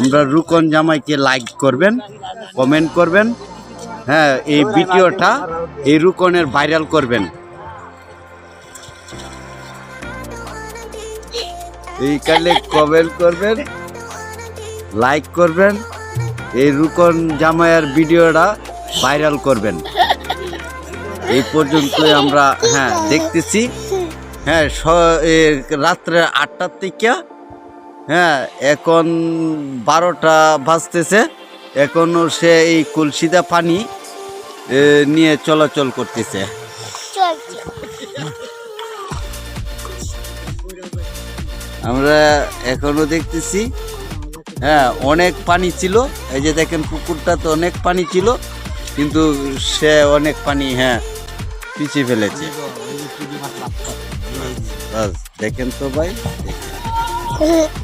আমরা রুকন জামাইকে লাইক করবেন কমেন্ট করবেন। হ্যাঁ এই ভিডিওটা এই রুকনের ভাইরাল করবেন। এইখানে কমেন্ট করবেন লাইক করবেন, এই রুকন জামাইয়ের ভিডিওটা ভাইরাল করবেন। এই পর্যন্তই আমরা হ্যাঁ দেখতেছি। হ্যাঁ রাত্রে আটটার থেকে হ্যাঁ এখন বারোটা বাজতেছে। এখনও সে এই কলসিদা পানি নিয়ে চলাচল করতেছে। আমরা এখনও দেখতেছি হ্যাঁ অনেক পানি ছিল। এই যে দেখেন পুকুরটা তো অনেক পানি ছিল কিন্তু সে অনেক পানি হ্যাঁ পিছিয়ে ফেলেছে। দেখেন তো ভাই দেখেন।